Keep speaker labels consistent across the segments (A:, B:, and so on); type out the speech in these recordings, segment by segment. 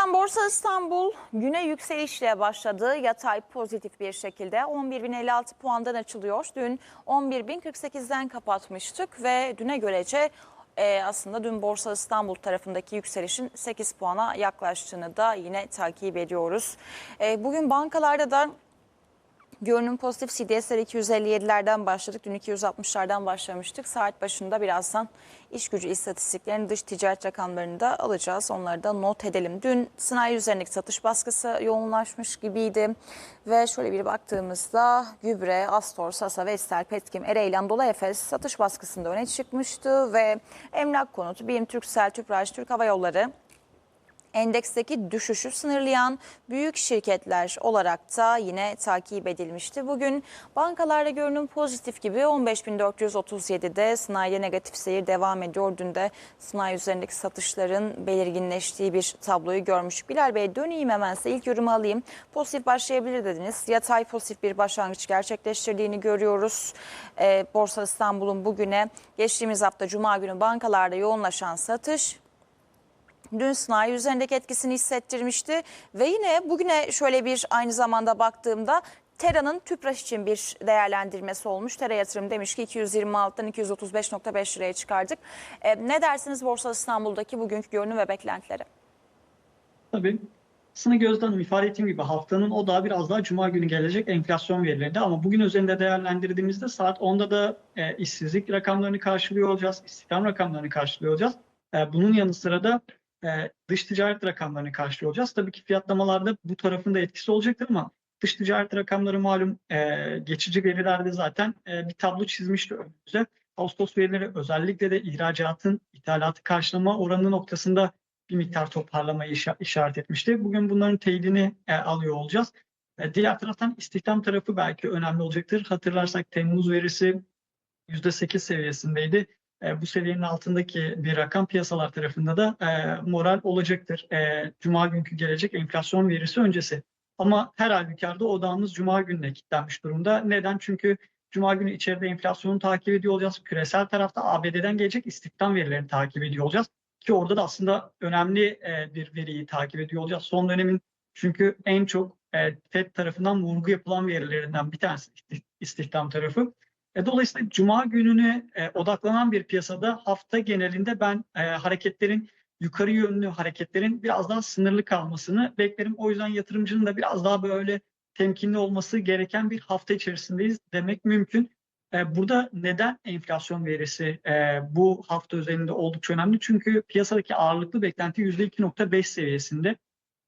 A: Efendim Borsa İstanbul güne yükselişle başladı. Yatay pozitif bir şekilde 11.056 puandan açılıyor. Dün 11.048'den kapatmıştık ve düne görece e, aslında dün Borsa İstanbul tarafındaki yükselişin 8 puana yaklaştığını da yine takip ediyoruz. E, bugün bankalarda da Görünüm pozitif CDS'ler 257'lerden başladık. Dün 260'lardan başlamıştık. Saat başında birazdan iş gücü istatistiklerini, dış ticaret rakamlarını da alacağız. Onları da not edelim. Dün sanayi üzerindeki satış baskısı yoğunlaşmış gibiydi. Ve şöyle bir baktığımızda Gübre, Astor, Sasa, Vestel, Petkim, Ereğli, Anadolu Efes satış baskısında öne çıkmıştı. Ve Emlak Konut, BİM, Türksel, Tüpraş, Türk Hava Yolları endeksteki düşüşü sınırlayan büyük şirketler olarak da yine takip edilmişti. Bugün bankalarda görünüm pozitif gibi 15.437'de sanayiye negatif seyir devam ediyor. Dün de sanayi üzerindeki satışların belirginleştiği bir tabloyu görmüştük. Bilal Bey döneyim hemen size ilk yorumu alayım. Pozitif başlayabilir dediniz. Yatay pozitif bir başlangıç gerçekleştirdiğini görüyoruz. Ee, Borsa İstanbul'un bugüne geçtiğimiz hafta Cuma günü bankalarda yoğunlaşan satış dün sanayi üzerindeki etkisini hissettirmişti. Ve yine bugüne şöyle bir aynı zamanda baktığımda Tera'nın Tüpraş için bir değerlendirmesi olmuş. Tera yatırım demiş ki 226'dan 235.5 liraya çıkardık. E, ne dersiniz Borsa İstanbul'daki bugünkü görünüm ve beklentileri?
B: Tabii. Aslında Gözde Hanım ifade ettiğim gibi haftanın o daha biraz daha Cuma günü gelecek enflasyon verilerinde ama bugün üzerinde değerlendirdiğimizde saat 10'da da e, işsizlik rakamlarını karşılıyor olacağız, istihdam rakamlarını karşılıyor olacağız. E, bunun yanı sıra da e, dış ticaret rakamlarını karşılıyor olacağız. Tabii ki fiyatlamalarda bu tarafın da etkisi olacaktır ama dış ticaret rakamları malum e, geçici verilerde zaten e, bir tablo çizmişti önümüzde. Ağustos verileri özellikle de ihracatın ithalatı karşılama oranı noktasında bir miktar toparlamayı işa- işaret etmişti. Bugün bunların teyidini e, alıyor olacağız. E, diğer taraftan istihdam tarafı belki önemli olacaktır. Hatırlarsak Temmuz verisi %8 seviyesindeydi. E, bu seviyenin altındaki bir rakam piyasalar tarafında da e, moral olacaktır. E, Cuma günkü gelecek enflasyon verisi öncesi. Ama her halükarda odağımız Cuma gününe kilitlenmiş durumda. Neden? Çünkü Cuma günü içeride enflasyonu takip ediyor olacağız. Küresel tarafta ABD'den gelecek istihdam verilerini takip ediyor olacağız. Ki orada da aslında önemli e, bir veriyi takip ediyor olacağız. Son dönemin çünkü en çok e, FED tarafından vurgu yapılan verilerinden bir tanesi isti- istihdam tarafı. E, dolayısıyla Cuma gününe e, odaklanan bir piyasada hafta genelinde ben e, hareketlerin yukarı yönlü hareketlerin biraz daha sınırlı kalmasını beklerim. O yüzden yatırımcının da biraz daha böyle temkinli olması gereken bir hafta içerisindeyiz demek mümkün. E, Burada neden enflasyon verisi e, bu hafta üzerinde oldukça önemli? Çünkü piyasadaki ağırlıklı beklenti %2.5 seviyesinde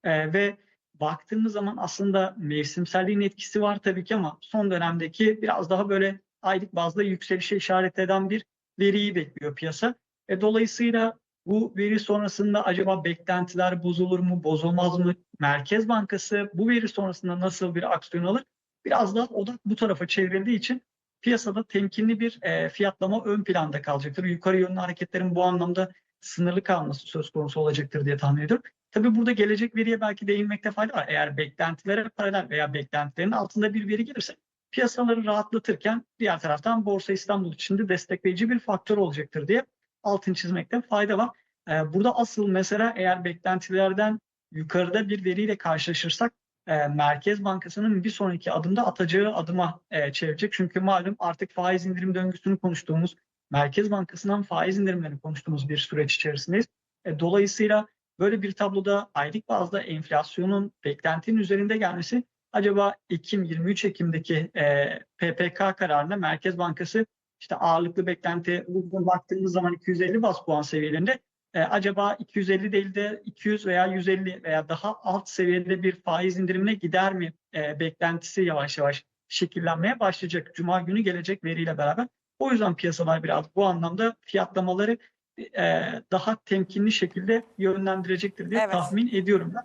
B: E, ve baktığımız zaman aslında mevsimselliğin etkisi var tabii ki ama son dönemdeki biraz daha böyle aylık bazda yükselişe işaret eden bir veriyi bekliyor piyasa. E, dolayısıyla bu veri sonrasında acaba beklentiler bozulur mu, bozulmaz mı? Merkez Bankası bu veri sonrasında nasıl bir aksiyon alır? Biraz daha odak bu tarafa çevrildiği için piyasada temkinli bir e, fiyatlama ön planda kalacaktır. Yukarı yönlü hareketlerin bu anlamda sınırlı kalması söz konusu olacaktır diye tahmin ediyorum. Tabii burada gelecek veriye belki değinmekte fayda var. Eğer beklentilere paralel veya beklentilerin altında bir veri gelirse piyasaları rahatlatırken diğer taraftan Borsa İstanbul için de destekleyici bir faktör olacaktır diye altın çizmekte fayda var. Ee, burada asıl mesela eğer beklentilerden yukarıda bir veriyle karşılaşırsak e, Merkez Bankası'nın bir sonraki adımda atacağı adıma e, çevirecek. Çünkü malum artık faiz indirim döngüsünü konuştuğumuz, Merkez Bankası'ndan faiz indirimlerini konuştuğumuz bir süreç içerisindeyiz. E, dolayısıyla böyle bir tabloda aylık bazda enflasyonun beklentinin üzerinde gelmesi acaba Ekim 23 Ekim'deki e, PPK kararında Merkez Bankası işte ağırlıklı beklenti baktığımız zaman 250 bas puan seviyelerinde e, acaba 250 değil de 200 veya 150 veya daha alt seviyede bir faiz indirimine gider mi e, beklentisi yavaş yavaş şekillenmeye başlayacak. Cuma günü gelecek veriyle beraber. O yüzden piyasalar biraz bu anlamda fiyatlamaları e, daha temkinli şekilde yönlendirecektir diye
A: Evet.
B: tahmin ediyorum ben.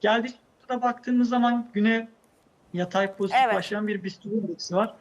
B: Geldik burada baktığımız zaman güne yatay pozitif
A: Evet.
B: başlayan bir BIST endeksi var.